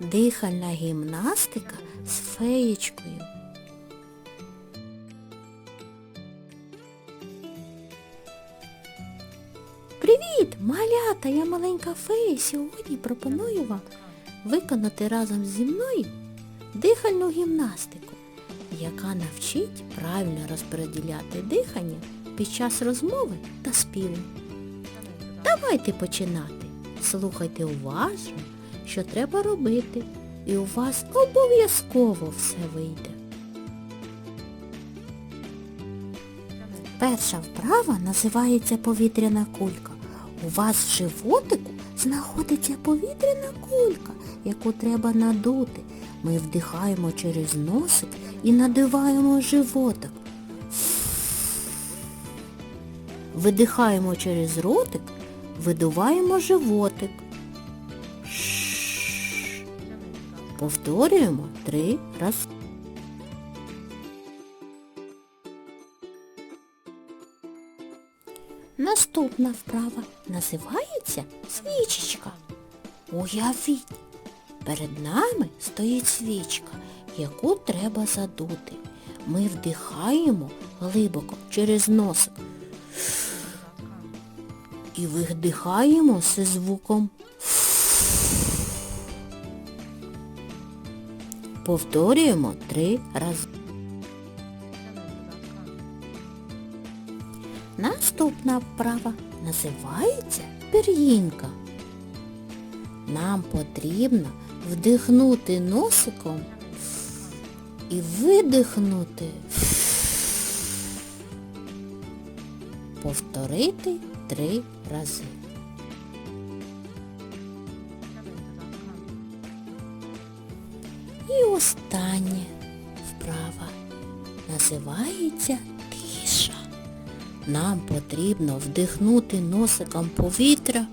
Дихальна гімнастика з феєчкою. Привіт, малята! Я маленька фея. Сьогодні пропоную вам виконати разом зі мною дихальну гімнастику, яка навчить правильно розподіляти дихання під час розмови та співу. Давайте починати. Слухайте уважно, що треба робити, і у вас обов'язково все вийде. Перша вправа називається повітряна кулька. У вас в животику знаходиться повітряна кулька, яку треба надути. Ми вдихаємо через носик і надуваємо животик. Видихаємо через ротик, видуваємо животик. Повторюємо три рази. Наступна вправа називається свічечка. Уявіть, перед нами стоїть свічка, яку треба задути. Ми вдихаємо глибоко через носик і видихаємо зі звуком. Повторюємо три рази. Наступна вправа називається пір'їнка. Нам потрібно вдихнути носиком і видихнути. Повторити три рази. І остання вправа називається тиша. Нам потрібно вдихнути носиком повітря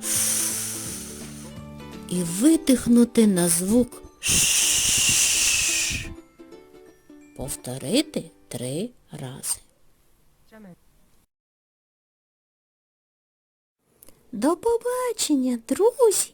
і видихнути на звук «ш». Повторити три рази. До побачення, друзі!